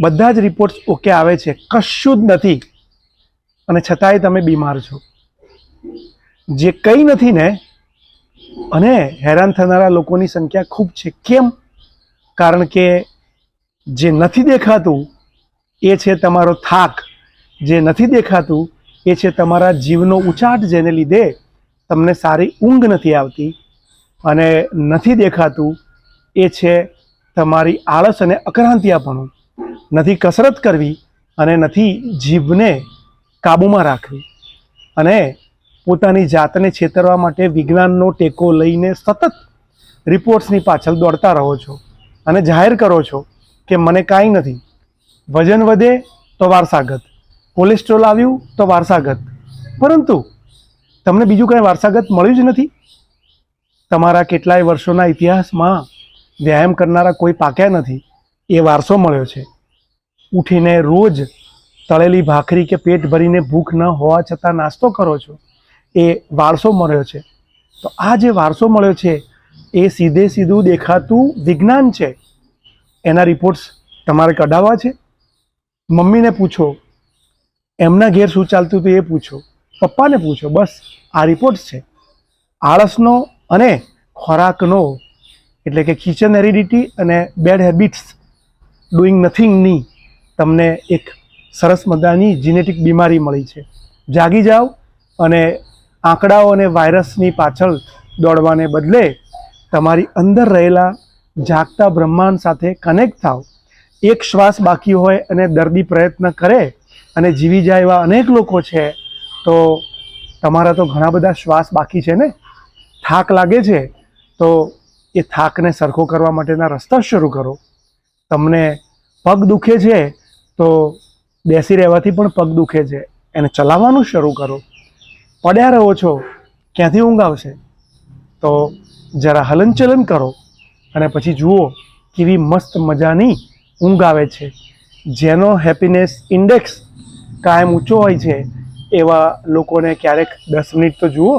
બધા જ reports okay આવે છે. કશું જ નથી. અને છતાંય તમે બીમાર છો. જે કંઈ નથી ને, અને હેરાન થનારા લોકોની સંખ્યા ખૂબ છે. કેમ? કારણ કે જે નથી દેખાતું, એ છે તમારો થાક. જે નથી દેખાતું, એ છે તમારા જીવનો ઉચાટ જેને લીધે તમને સારી ઊંઘ નથી આવતી. અને નથી દેખાતું, એ છે તમારી આળસ અને અક્રાંતિયાપણું. નથી કસરત કરવી અને નથી જીભને કાબૂમાં રાખવી. અને પોતાની જાતને છેતરવા માટે વિજ્ઞાનનો ટેકો લઈને સતત રિપોર્ટ્સની પાછળ દોડતા રહો છો અને જાહેર કરો છો કે મને કાંઈ નથી. વજન વધે તો વારસાગત. કોલેસ્ટ્રોલ આવ્યું તો વારસાગત. પરંતુ તમને બીજું કાંઈ વારસાગત મળ્યું જ નથી? તમારા કેટલાય વર્ષોના ઇતિહાસમાં વ્યાયામ કરનારા કોઈ પાક્યા નથી. એ વારસો મળ્યો છે. ઉઠીને રોજ તળેલી ભાખરી કે પેટ ભરીને ભૂખ ન હોવા છતાં નાસ્તો કરો છો, એ વારસો મળ્યો છે. તો આ જે વારસો મળ્યો છે, એ સીધે સીધું દેખાતું વિજ્ઞાન છે. એના રિપોર્ટ્સ તમારે કઢાવવા છે? મમ્મીને પૂછો. એમના ઘેર શું ચાલતું હતું એ પૂછો. પપ્પાને પૂછો. બસ, આ રિપોર્ટ્સ છે. આળસનો અને ખોરાકનો, એટલે કે કિચન હેરિડિટી અને બેડ હેબિટ્સ ડુઈંગ નથિંગની તમને એક સરસ મજાની જીનેટિક બીમારી મળી છે. જાગી જાઓ અને આંકડાઓ અને વાયરસની પાછળ દોડવાને બદલે તમારી અંદર રહેલા જાગતા બ્રહ્માંડ સાથે કનેક્ટ થાવ એક શ્વાસ બાકી હોય અને દર્દી પ્રયત્ન કરે અને જીવી જાય એવા અનેક લોકો છે, તો તમારા તો ઘણા બધા શ્વાસ બાકી છે ને? થાક લાગે છે, તો એ થાકને સરખો કરવા માટેના રસ્તા શરૂ કરો. તમને પગ દુખે છે તો બેસી રહેવાથી પણ પગ દુખે છે. એને ચલાવવાનું શરૂ કરો. પડ્યા રહો છો, ક્યાંથી ઊંઘ આવશે? તો જરા હલનચલન કરો અને પછી જુઓ કેવી મસ્ત મજાની ઊંઘ આવે છે. જેનો હેપીનેસ ઇન્ડેક્સ કાયમ ઊંચો હોય છે એવા લોકોને ક્યારેક દસ મિનિટ તો જુઓ.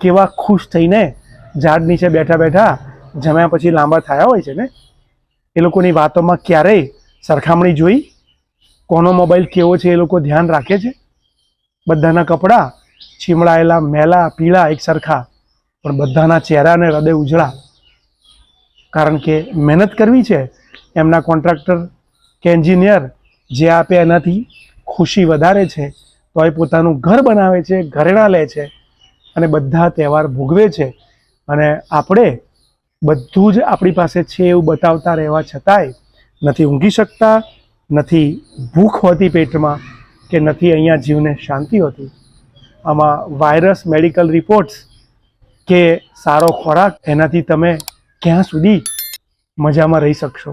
કેવા ખુશ થઈને ઝાડ નીચે બેઠા બેઠા જમ્યા પછી લાંબા થયા હોય છે ને? એ લોકોની વાતોમાં ક્યારેય સરખામણી જોઈ કોનો મોબાઈલ કેવો છે એ લોકો ધ્યાન રાખે છે. બધાના કપડાં છીમડાયેલા, મેલા, પીળા એક સરખા, પણ બધાના ચહેરા અને હૃદય ઉજળા. કારણ કે મહેનત કરવી છે. એમના કોન્ટ્રાક્ટર કે એન્જિનિયર જે આપે એનાથી ખુશી વધારે છે, તો એ પોતાનું ઘર બનાવે છે, ઘરેણાં લે છે અને બધા તહેવાર ભોગવે છે. અને આપણે બધું જ આપણી પાસે છે એવું બતાવતા રહેવા છતાંય નથી ઊંઘી શકતા, નથી ભૂખ હોતી પેટમાં કે નથી અહીંયા જીવને શાંતિ હોતી. આમાં વાયરસ મેડિકલ રિપોર્ટ્સ કે સારો ખોરાક, એનાથી તમે ક્યાં સુધી મજામાં રહી શકશો?